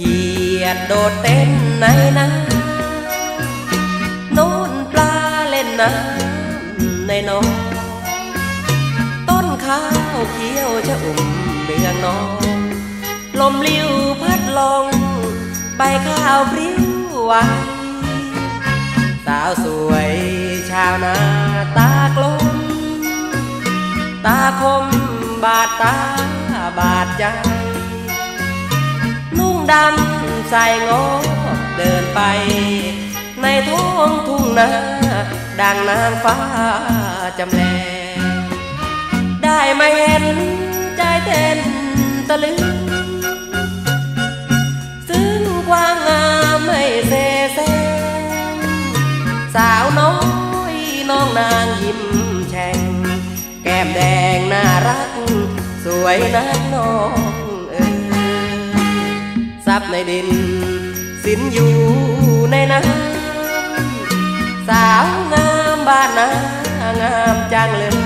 ขียดโดดเต้นในน้ำโน่นปลาเล่นน้ำในหนอง ต้นข้าวเขียวชะอุ่มเดืองนอง ลมลิ้วพัดลงใบข้าวพริ้วไหวสาวสวยชาวนาตากลม ตาคมบาดตาบาดใจ ดำใส่งอเดินไป ในท้องทุ่งนาดังนางฟ้าจำแลงได้มาเห็นใจเต้นตะลึงซึ่งกว้างงามไม่เสแสร้งสาวน้อยน้องนางยิ้มแฉ่ง แก้มแดงน่ารัก สวยนักน้องับในดิน สินอยู่ในน้ำสาวงามบ้านนางามจังเลย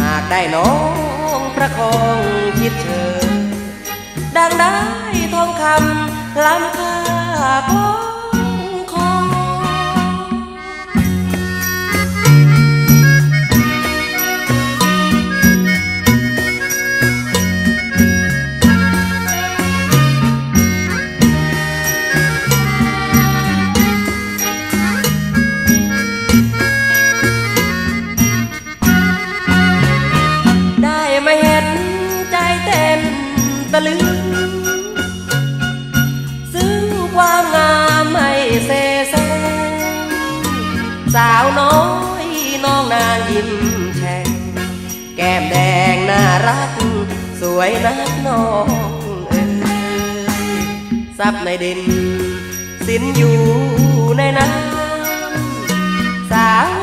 หากได้น้องประคองคิดเธอดังได้ทองคำล้ำค่า ตะลึงซึ่งความงามไม่เสแสร้งสาวน้อยน้องนางยิ้มแฉ่งแก้มแดงน่ารัก สวยนักน้องเอ๋ยซับในดิน สินอยู่ในน้ำสาว